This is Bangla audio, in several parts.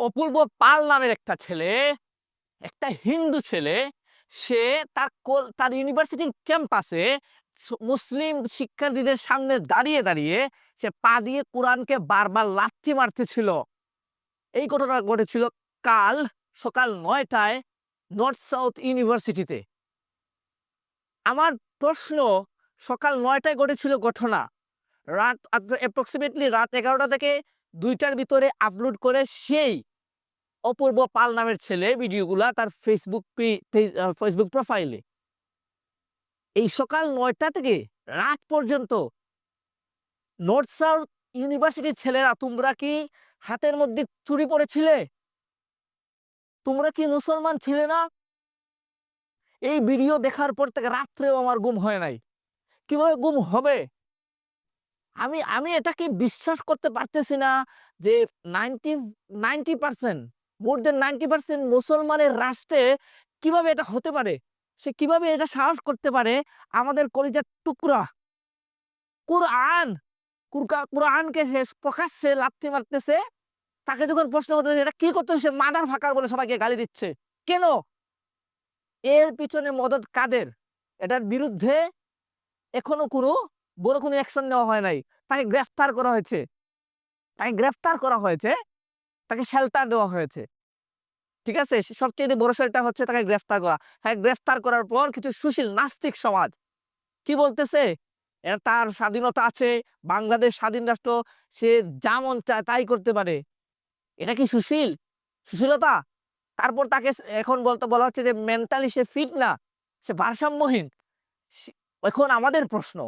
অপূর্ব পাল নামের একটা ছেলে, একটা হিন্দু ছেলে, সে তার তার ইউনিভার্সিটির ক্যাম্পাসে মুসলিম শিক্ষার্থীদের সামনে দাঁড়িয়ে দাঁড়িয়ে সে পা দিয়ে কোরআনকে বারবার লাথি মারতেছিল। এই ঘটনা ঘটেছিল কাল সকাল নয়টায় নর্থ সাউথ ইউনিভার্সিটিতে। আমার প্রশ্ন সকাল নয়টায় ঘটেছিল ঘটনা। রাত অ্যাপ্রক্সিমেটলি রাত এগারোটা থেকে দুইটার ভিতরে আপলোড করে সেই অপূর্ব পাল নামের ছেলে ভিডিওগুলা তার ফেসবুক ফেসবুক প্রোফাইলে এই সকাল নয়টা থেকে রাত পর্যন্ত নর্থ সাউথ ইউনিভার্সিটির ছেলেরা তোমরা কি হাতের মধ্যে চুরি পড়েছিলে? তোমরা কি মুসলমান ছিলে না? এই ভিডিও দেখার পর থেকে রাত্রেও আমার গুম হয় নাই। কীভাবে গুম হবে? আমি আমি এটাকে বিশ্বাস করতে পারতেছি না যে ninety ninety percent more than ninety percent মুসলমানের রাষ্ট্রে কীভাবে এটা হতে পারে? সে কীভাবে এটা সাহস করতে পারে? আমাদের কলিজার টুকরা। কুরআন কুরআনকে সে প্রকাশ্যে লাথি মারতেছে। তাকে যখন প্রশ্ন করতে এটা কি করতে সে মাদার ফাঁকার বলে সবাইকে গালি দিচ্ছে। কেন? এর পিছনে মদত কাদের? এটার বিরুদ্ধে এখনও কোনো বড় কোনো অ্যাকশন নেওয়া হয় নাই। তাকে গ্রেফতার করা হয়েছে। তাকে গ্রেফতার করা হয়েছে তাকে শেল্টার দেওয়া হয়েছে। ঠিক আছে? সবচেয়ে বড় শেল্টার হচ্ছে তাকে গ্রেফতার করা। তাকে গ্রেফতার করার পর কিছু সুশীল, নাস্তিক সমাজ কি বলতেছে? তার স্বাধীনতা আছে, বাংলাদেশ স্বাধীন রাষ্ট্র, সে যেমন চায় তাই করতে পারে। এটা কি সুশীল? সুশীলতা? তারপর তাকে এখন বলতে বলা হচ্ছে যে মেন্টালি সে ফিট না, সে ভারসাম্যহীন। এখন আমাদের প্রশ্ন,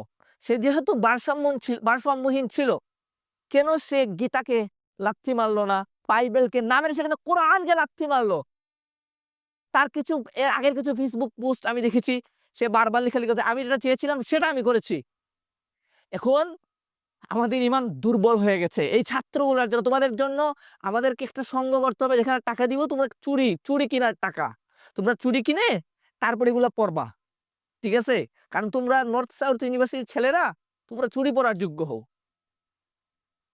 সে যেহেতু ভারসাম্য ভারসাম্যহীন ছিল, কেন সে গীতাকে লাথি মারলো না? বাইবেলকে না মেরে সেখানে কোরআনকে লাথি মারলো। তার কিছু, এর আগের কিছু ফেসবুক পোস্ট আমি দেখেছি, সে বারবার লেখালেখি করছে আমি যেটা চেয়েছিলাম, সেটা আমি করেছি। এখন আমাদের ইমান দুর্বল হয়ে গেছে। এই ছাত্রগুলোর জন্য, তোমাদের জন্য আমাদেরকে একটা সঙ্গ করতে হবে, যেখানে টাকা দিব, তোমরা চুরি চুরি কেনার টাকা। তোমরা চুরি কিনে তারপরে এগুলো পড়বা, ঠিক আছে? কারণ তোমরা নর্থ সাউথ ইউনিভার্সিটির ছেলেরা, তোমরা চুরি পড়ার যোগ্য হও।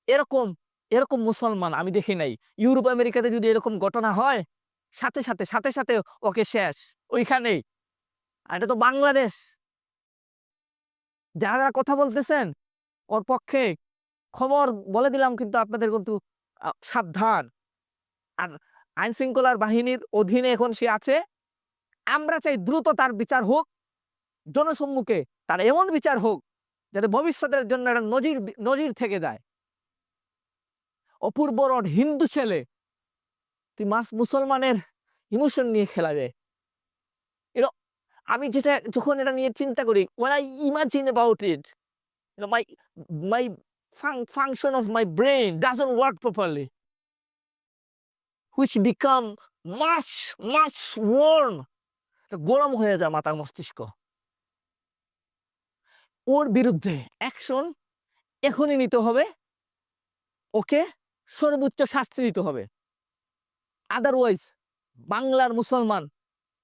এরকম এরকম মুসলমান আমি দেখি নাই। ইউরোপ, আমেরিকাতে যদি এরকম ঘটনা হয়, সাথে সাথে সাথে সাথে ওকে শেষ। ওইখানেই। আর এটা তো বাংলাদেশ। যারা যারা কথা বলতেছেন, ওর পক্ষে খবর বলে দিলাম কিন্তু আপনাদের কিন্তু সাবধান। আর আইন শৃঙ্খলার বাহিনীর অধীনে এখন সে আছে। আমরা চাই দ্রুত তার বিচার হোক, জনসম্মুখে তার এমন বিচার হোক, যাতে ভবিষ্যতের জন্য একটা নজির নজির থেকে যায়। অপূর্ব রড হিন্দু ছেলে। তুই মাস মুসলমানের ইমোশন নিয়ে খেলাবে এরকম আমি যেটা, যখন এটা নিয়ে চিন্তা করি when I imagine about it my my function of my brain doesn't work properly which become mass mass warm গরম হয়ে যায় মাতার মস্তিষ্ক। ওর বিরুদ্ধে অ্যাকশন এখনই নিতে হবে। ওকে সর্বোচ্চ শাস্তি দিতে হবে। আদারওয়াইজ বাংলার মুসলমান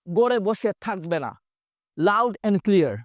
গড়ে বসে থাকবে না। Loud and clear